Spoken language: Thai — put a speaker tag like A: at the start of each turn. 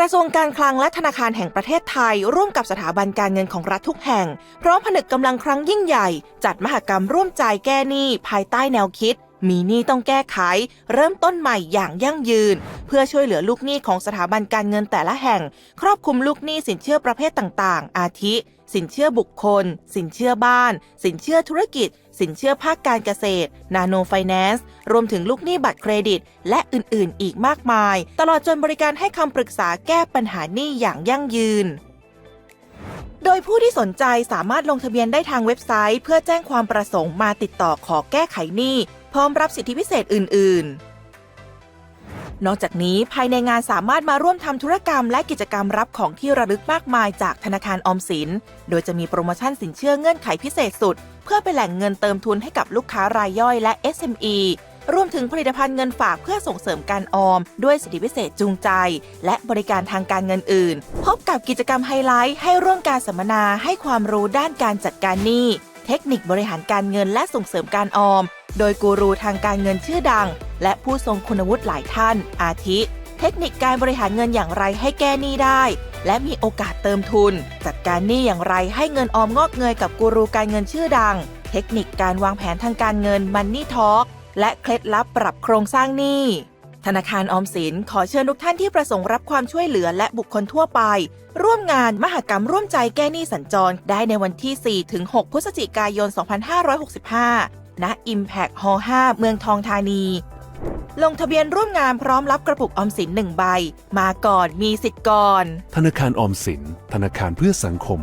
A: ระทรวงการคลังและธนาคารแห่งประเทศไทย ร่วมกับสถาบันการเงินของรัฐทุกแห่งพร้อมผนึกกำลังครั้งยิ่งใหญ่ จัดมหกรรมร่วมใจแก้หนี้ภายใต้แนวคิด มีหนี้ต้องแก้ไข เริ่มต้นใหม่อย่างยั่งยืน เพื่อช่วยเหลือลูกหนี้ของสถาบันการเงินแต่ละแห่ง ครอบคลุมลูกหนี้สินเชื่อประเภทต่างๆ อาทิ สินเชื่อบุคคล สินเชื่อบ้าน สินเชื่อธุรกิจ สินเชื่อภาคการเกษตร นาโนไฟแนนซ์ รวมถึงลูกหนี้บัตรเครดิต และอื่นๆ อีกมากมาย ตลอดจนบริการให้คำปรึกษาแก้ปัญหาหนี้อย่างยั่งยืนโดยผู้ที่สนใจสามารถลงทะเบียนได้ทางเว็บไซต์ เพื่อแจ้งความประสงค์มาติดต่อขอแก้ไขหนี้ ร้อมรับสิทธิพิเศษอื่น ๆ นอกจากนี้ภายในงานสามารถมาร่วมทำธุรกรรมและกิจกรรมรับของที่ระลึกมากมายจากธนาคารออมสิน โดยจะมีโปรโมชั่นสินเชื่อเงื่อนไขพิเศษสุด เพื่อเป็นแหล่งเงินเติมทุนให้กับลูกค้ารายย่อยและ SME รวมถึงผลิตภัณฑ์เงินฝากเพื่อส่งเสริมการออม ด้วยสิทธิพิเศษจูงใจ และบริการทางการเงินอื่น พบกับกิจกรรมไฮไลท์ให้ร่วมการสัมมนาให้ความรู้ด้านการจัดการหนี้ เทคนิคบริหารการเงินและส่งเสริมการออม โดยกูรูทางการเงินชื่อดัง และผู้ทรงคุณวุฒิหลายท่าน อาทิ เทคนิคการบริหารเงินอย่างไรให้แก้หนี้ได้ และมีโอกาสเติมทุน จัดการหนี้อย่างไรให้เงินออมงอกเงยกับกูรูการเงินชื่อดัง เทคนิคการวางแผนทางการเงินมันนี่ทอ l k และเคล็ดลับปรับโครงสร้างหนี้ธนาคารออมสินขอเชิญทุกท่านที่ประสงค์รับความช่วยเหลือและบุคคลทั่วไป ร่วมงานมหกรรมร่วมใจแก้หนี้สัญจร ได้ในวันที่4ถึง6พฤศจิกายน 2565 ณ Impact Hall 5 เมืองทองธานี ลงทะเบียนร่วมงานพร้อมรับกระปุกออมสิน1ใบ มาก่อนมีสิทธิ์ก่อน
B: ธนาคารออมสิน ธนาคารเพื่อสังคม